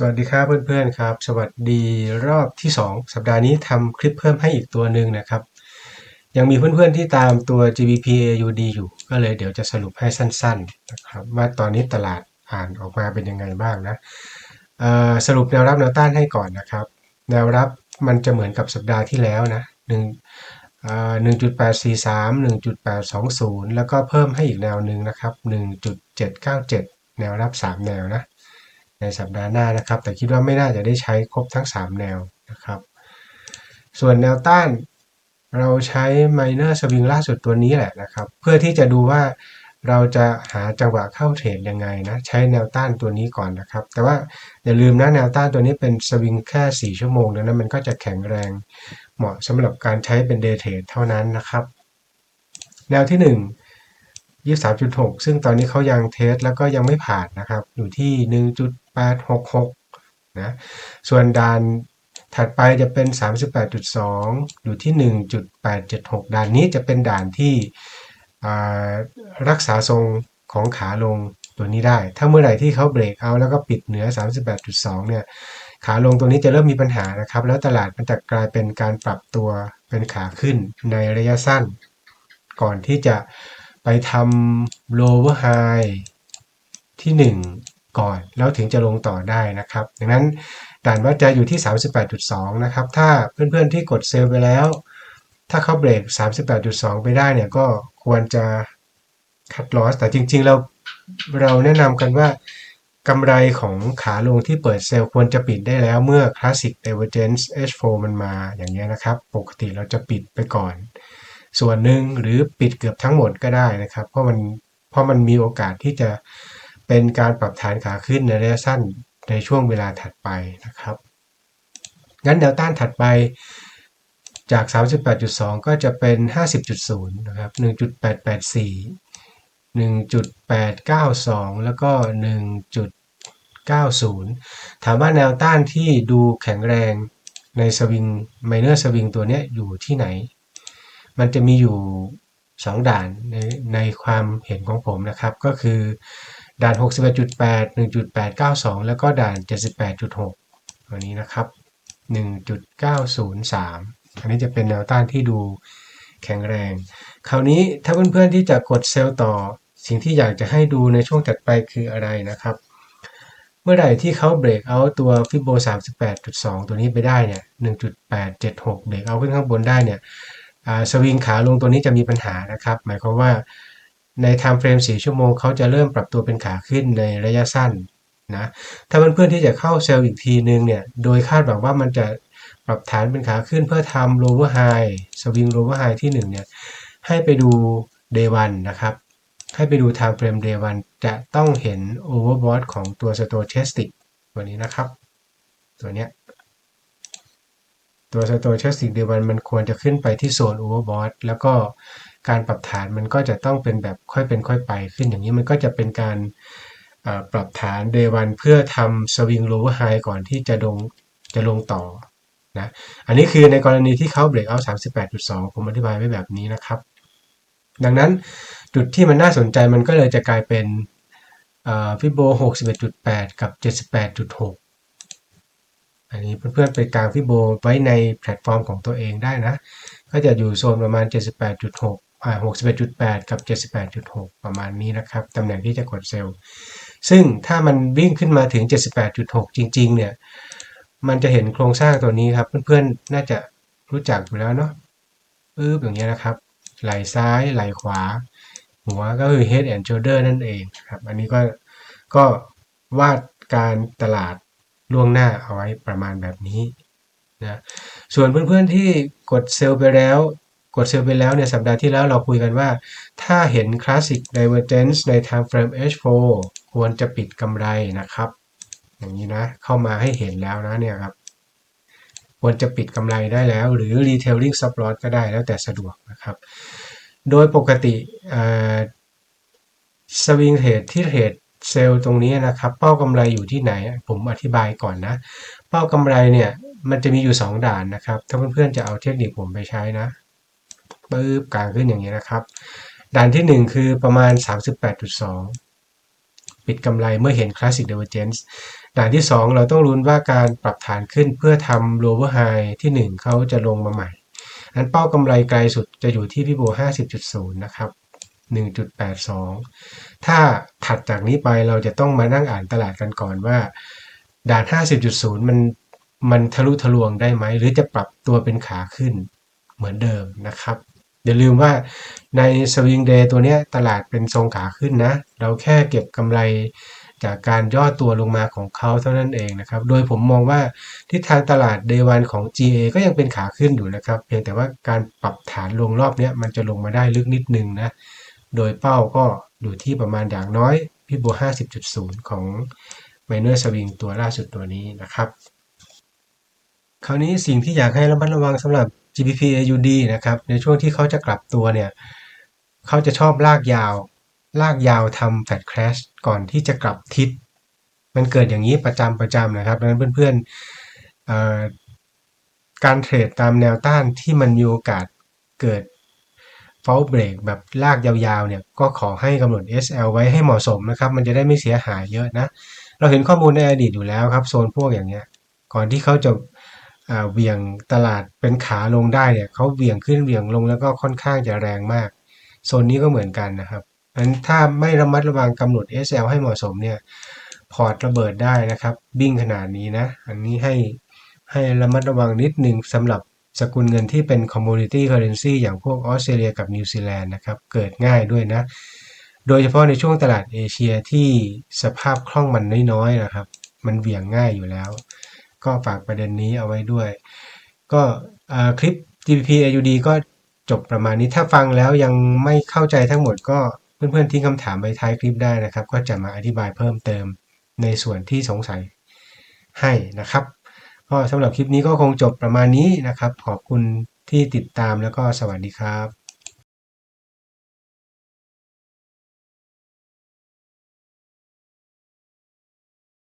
สวัสดีครับเพื่อนๆครับ สวัสดีรอบที่ 2 สัปดาห์นี้ทำคลิปเพิ่มให้อีกตัวหนึ่งนะครับ ยังมีเพื่อนๆที่ตามตัว GBP AUD อยู่ก็เลยเดี๋ยวจะสรุปให้สั้นๆนะครับว่าตอนนี้ตลาดอ่านออกมาเป็นยังไงบ้างนะสรุปแนวรับแนวต้านให้ก่อนนะครับ แนวรับมันจะเหมือนกับสัปดาห์ที่แล้วนะหนึ่งหนึ่งจุดแปดสี่สามหนึ่งจุดแปดสองศูนย์แล้วก็เพิ่มให้อีกแนวหนึ่งนะครับหนึ่งจุดเจ็ดเก้าเจ็ดแนวรับสามแนวนะ ในสัปดาห์หน้านะครับ แต่คิดว่าไม่น่าจะได้ใช้ครบทั้ง 3 แนวนะครับ ส่วนแนวต้านเราใช้ minor swing ล่าสุดตัวนี้แหละนะครับ เพื่อที่จะดูว่าเราจะหาจังหวะเข้าเทรดยังไงนะ ใช้แนวต้านตัวนี้ก่อนนะครับ แต่ว่าอย่าลืมนะแนวต้านตัวนี้เป็นสวิงแค่ 4 ชั่วโมงดังนั้นมันก็จะแข็งแรงเหมาะสำหรับการใช้เป็นเดย์เทรดเท่านั้นนะครับ แนวที่ 1 23.6 ซึ่งตอนนี้เขายังเทสแล้วก็ยังไม่ผ่านนะครับ อยู่ที่ 1.866นะส่วนด่านถัดไปจะเป็น 38.2 อยู่ที่ 1.876 ด่านนี้จะเป็นด่านที่รักษาทรงของขาลงตัวนี้ได้ ถ้าเมื่อไหร่ที่เขาเบรกเอาแล้วก็ปิดเหนือ 38.2 เนี่ย ขาลงตัวนี้จะเริ่มมีปัญหานะครับ แล้วตลาดมันจะกลายเป็นการปรับตัวเป็นขาขึ้นในระยะสั้น ก่อนที่จะไปทำ lower high ที่1 ก่อน แล้วถึงจะลงต่อได้นะครับ ดังนั้นด่านวัดใจอยู่ที่ 38.2 นะครับ ถ้าเพื่อนๆที่กดเซลล์ไปแล้ว ถ้าเขาเบรก 38.2 ไปได้เนี่ยก็ควรจะคัดลอส แต่จริงๆเราเราแนะนำกันว่ากำไรของขาลงที่เปิดเซลล์ควรจะปิดได้แล้วเมื่อ Classic Divergence H4 มันมาอย่างนี้นะครับ ปกติเราจะปิดไปก่อน ส่วนหนึ่งหรือปิดเกือบทั้งหมดก็ได้นะครับ เพราะมันเพราะมันมีโอกาสที่จะ เป็นการปรับฐานขาขึ้นในระยะสั้นในช่วงเวลาถัดไปนะครับ งั้นแนวต้านถัดไปจาก 38.2 ก็จะเป็น 50.0 นะครับ 1.884 1.892 แล้วก็ 1.90 ถามว่าแนวต้านที่ดูแข็งแรงในสวิงไมเนอร์สวิงตัวนี้อยู่ที่ไหน มันจะมีอยู่ 2 ด่านในในความเห็นของผมนะครับ ก็คือ ด่าน 61.8 1.892 แล้วก็ด่าน 78.6 ตัวนี้นะครับ 1.903 อันนี้จะเป็นแนวต้านที่ดูแข็งแรง คราวนี้ถ้าเพื่อนๆที่จะกดเซลล์ต่อ สิ่งที่อยากจะให้ดูในช่วงถัดไปคืออะไรนะครับ เมื่อไหร่ที่เขาเบรกเอาตัวฟิโบ38.2 ตัวนี้ไปได้เนี่ย 1.876 เบรกเอาขึ้นข้างบนได้เนี่ยสวิงขาลงตัวนี้จะมีปัญหานะครับ หมายความว่า ในไทม์เฟรม4ชั่วโมงเขาจะเริ่มปรับตัวเป็นขาขึ้นในระยะสั้นนะถ้าเพื่อนๆที่จะเข้าเซลล์อีกทีนึงเนี่ยโดยคาดหวังว่ามันจะปรับฐานเป็นขาขึ้นเพื่อทำ lower high สวิง lower high ที่1เนี่ยให้ไปดู day 1นะครับ ให้ไปดู time frame day 1จะต้องเห็น overbought ของตัว stochastic ตัวนี้นะครับ ตัวเนี้ยตัว stochastic d วันมันควรจะขึ้นไปที่โซน overbought แล้วก็ การปรับฐานมันก็จะต้องเป็นแบบค่อยเป็นค่อยไป ขึ้นอย่างนี้มันก็จะเป็นการปรับฐาน day วันเพื่อทำ swing lower high ก่อนที่จะลงจะลงต่อนะอันนี้คือในกรณีที่เขา break out 38.2ผมอธิบายไว้แบบนี้นะครับ ดังนั้นจุดที่มันน่าสนใจมันก็เลยจะกลายเป็นฟิโบ61.8กับ78.6อันนี้เพื่อนๆไปกลางฟิโบไว้ในแพลตฟอร์มของตัวเองได้นะ ก็จะอยู่โซนประมาณ 78.6 อ่า61.8กับ78.6ประมาณนี้นะครับตำแหน่งที่จะกดเซลล์ซึ่งถ้ามันวิ่งขึ้นมาถึง78.6จริง ๆ เนี่ย มันจะเห็นโครงสร้างตัวนี้ครับ เพื่อนๆ น่าจะรู้จักอยู่แล้วเนาะปึ๊บอย่างเงี้ยนะครับ ไหล่ซ้าย ไหล่ขวา หัวก็คือ head and shoulder นั่นเองครับ อันนี้ก็ก็วาดการตลาดล่วงหน้าเอาไว้ประมาณแบบนี้นะส่วนเพื่อนๆที่กดเซลล์ไปแล้ว กดเซลไปแล้วเนี่ยสัปดาห์ที่แล้วเราคุยกันว่า ถ้าเห็น Classic Divergence ใน Time Frame H4 ควรจะปิดกำไรนะครับ อย่างนี้นะ เข้ามาให้เห็นแล้วนะเนี่ยครับ ควรจะปิดกำไรได้แล้ว หรือ Retailing Stop Loss ก็ได้แล้วแต่สะดวกนะครับ โดยปกติสวิงเทรดที่เทรดเซลล์ตรงนี้นะครับ เป้ากำไรอยู่ที่ไหน ผมอธิบายก่อนนะ เป้ากำไรเนี่ยมันจะมีอยู่ 2 ด่านนะครับ ถ้าเพื่อนๆจะเอาเทคนิคผมไปใช้นะ ปึ๊บกลางขึ้นอย่างนี้นะครับ ด่านที่ 1 คือประมาณ 38.2 ปิดกำไรเมื่อเห็น Classic Divergence ด่านที่ 2 เราต้องลุ้นว่าการปรับฐานขึ้นเพื่อทำ lower high ที่ 1 เขาจะลงมาใหม่อันเป้ากำไรไกลสุดจะอยู่ที่พี่โบ50.0 นะครับ 1.82 ถ้าถัดจากนี้ไปเราจะต้องมานั่งอ่านตลาดกันก่อนว่า ด่าน 50.0 มันมันทะลุทะลวงได้ไหม หรือจะปรับตัวเป็นขาขึ้นเหมือนเดิมนะครับ อย่าลืมว่าในสวิงเดย์ตัวนี้ตลาดเป็นทรงขาขึ้นนะ เราแค่เก็บกำไรจากการย่อตัวลงมาของเขาเท่านั้นเองนะครับ โดยผมมองว่าทิศทางตลาด Day 1ของ GA ก็ยังเป็นขาขึ้นอยู่นะครับ เพียงแต่ว่าการปรับฐานลงรอบนี้มันจะลงมาได้ลึกนิดนึงนะ โดยเป้าก็อยู่ที่ประมาณอย่างน้อยพี่โบ50.0 ของ Minor Swing ตัวล่าสุดตัวนี้นะครับ คราวนี้สิ่งที่อยากให้ระมัดระวังสำหรับ GBP AUD นะครับ ในช่วงที่เขาจะกลับตัวเนี่ยเขาจะชอบลากยาว ลากยาวทำแฟลตแครชก่อนที่จะกลับทิศ มันเกิดอย่างนี้ประจำประจำนะครับดังนั้นเพื่อนๆการเทรดตามแนวต้านที่มันมีโอกาสเกิด fall break แบบลากยาวๆเนี่ยก็ขอให้กำหนด SL ไว้ให้เหมาะสมนะครับ มันจะได้ไม่เสียหายเยอะนะ เราเห็นข้อมูลในอดีตอยู่แล้วครับ โซนพวกอย่างเงี้ย ก่อนที่เขาจะ เบี่ยงตลาดเป็นขาลงได้เนี่ยเขาเบี่ยงขึ้นเบี่ยงลงแล้วก็ค่อนข้างจะแรงมากโซนนี้ก็เหมือนกันนะครับอันถ้าไม่ระมัดระวังกำหนด SL ให้เหมาะสมเนี่ยพอร์ตระเบิดได้นะครับบิ้งขนาดนี้นะ อันนี้ให้ให้ระมัดระวังนิดนึงสำหรับสกุลเงินที่เป็น commodity currency อย่างพวกออสเตรเลียกับนิวซีแลนด์นะครับเกิดง่ายด้วยนะ โดยเฉพาะในช่วงตลาดเอเชียที่สภาพคล่องมันน้อยๆนะครับ มันเบี่ยงง่ายอยู่แล้ว ก็ฝากประเด็นนี้เอาไว้ด้วย ก็คลิป GBP AUD ก็จบประมาณนี้ถ้าฟังแล้วยังไม่เข้าใจทั้งหมดก็เพื่อนๆทิ้งคำถามไว้ท้ายคลิปได้นะครับ ก็จะมาอธิบายเพิ่มเติมในส่วนที่สงสัยให้นะครับก็สำหรับคลิปนี้ก็คงจบประมาณนี้นะครับ ขอบคุณที่ติดตามแล้วก็สวัสดีครับ